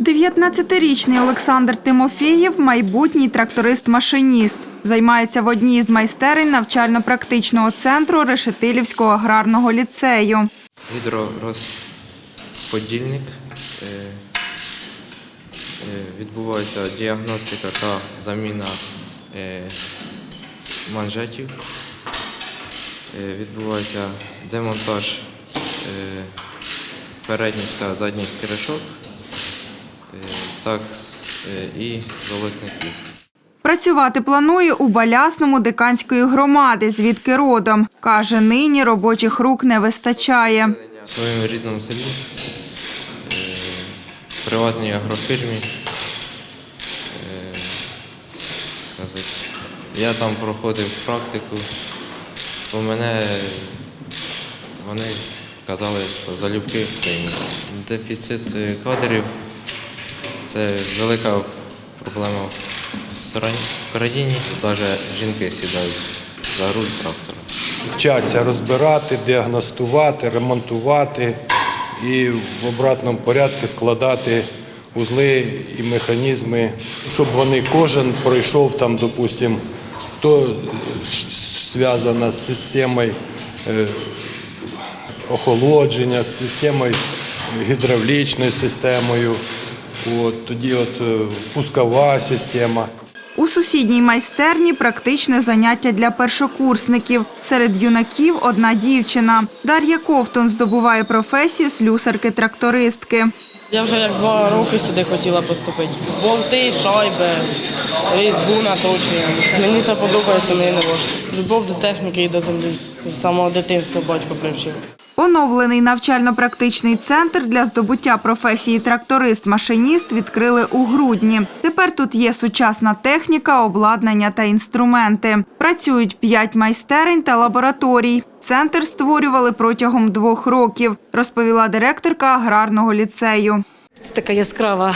19-річний Олександр Тимофєєв – майбутній тракторист-машиніст. Займається в одній із майстерень навчально-практичного центру Решетилівського аграрного ліцею. Гідророзподільник. Е, е, Відбувається діагностика та заміна е, манжетів. Відбувається демонтаж передніх та задніх кришок, такс е, і золотників. Працювати планує у Балясному диканської громади, звідки родом. Каже, нині робочих рук не вистачає. В своєму рідному селі, е, в приватній агрофірмі. е, Я там проходив практику, то мене вони казали, що залюбки. Дефіцит кадрів це велика проблема в країні. Навіть жінки сідають за руль трактора. Вчаться розбирати, діагностувати, ремонтувати і в обратному порядку складати узли і механізми, щоб вони кожен пройшов там, допустимо, хто зв'язана з системою е, охолодження, з системою гідравлічною системою, от, тоді от е, пускова система. У сусідній майстерні практичне заняття для першокурсників. Серед юнаків одна дівчина. Дар'я Ковтун здобуває професію слюсарки-трактористки. Я вже як два роки сюди хотіла поступити. Болти, шайби, різьбу наточуємо. Мені це подобається, мені не важко. Любов до техніки і до землі. З самого дитинства батько привчив. Оновлений навчально-практичний центр для здобуття професії тракторист-машиніст відкрили у грудні. Тепер тут є сучасна техніка, обладнання та інструменти. Працюють п'ять майстерень та лабораторій. Центр створювали протягом двох років, розповіла директорка аграрного ліцею. Це така яскрава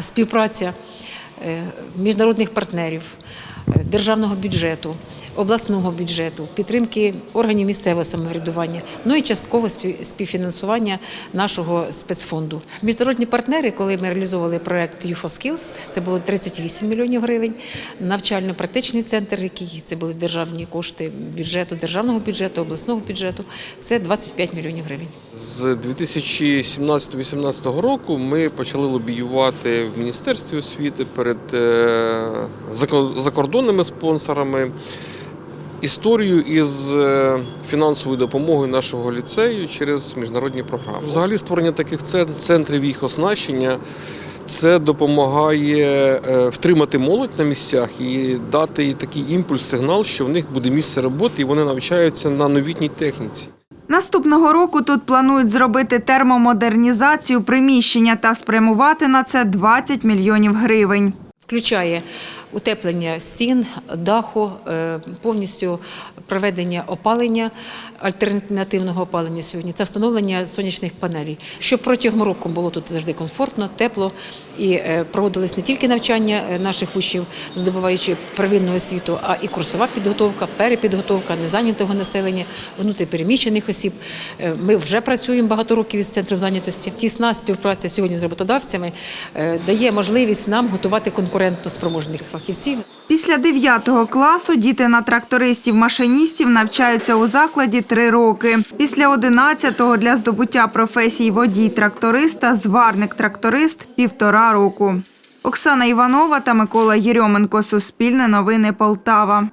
співпраця е, міжнародних партнерів, е, державного бюджету, обласного бюджету, підтримки органів місцевого самоврядування, ну і частково спів- співфінансування нашого спецфонду. Міжнародні партнери, коли ми реалізовували проект Skills, це було 38 мільйонів гривень. Навчально-практичний центр, який це були державні кошти бюджету, державного бюджету, обласного бюджету, це 25 мільйонів гривень. З 2017-2018 року ми почали лобіювати в Міністерстві освіти перед е, закордонними спонсорами історію із е, фінансовою допомогою нашого ліцею через міжнародні програми. Взагалі створення таких цен- центрів їх оснащення. Це допомагає е, втримати молодь на місцях і дати такий імпульс, сигнал, що в них буде місце роботи і вони навчаються на новітній техніці. Наступного року тут планують зробити термомодернізацію приміщення та спрямувати на це 20 мільйонів гривень. включає утеплення стін, даху, е, повністю проведення опалення, альтернативного опалення сьогодні та встановлення сонячних панелей, щоб протягом року було тут завжди комфортно, тепло і е, проводились не тільки навчання е, наших учнів, здобуваючи первинну освіту, а і курсова підготовка, перепідготовка незайнятого населення, внутріпереміщених осіб. Ми вже працюємо багато років із центром зайнятості. Тісна співпраця сьогодні з роботодавцями дає можливість нам готувати конкурентно спроможних фахівців. Після 9 класу діти на трактористів-машиністів навчаються у закладі три роки. Після 11-го для здобуття професій водій-тракториста, зварник-тракторист – півтора року. Оксана Іванова та Микола Єрьоменко. Суспільне новини Полтава.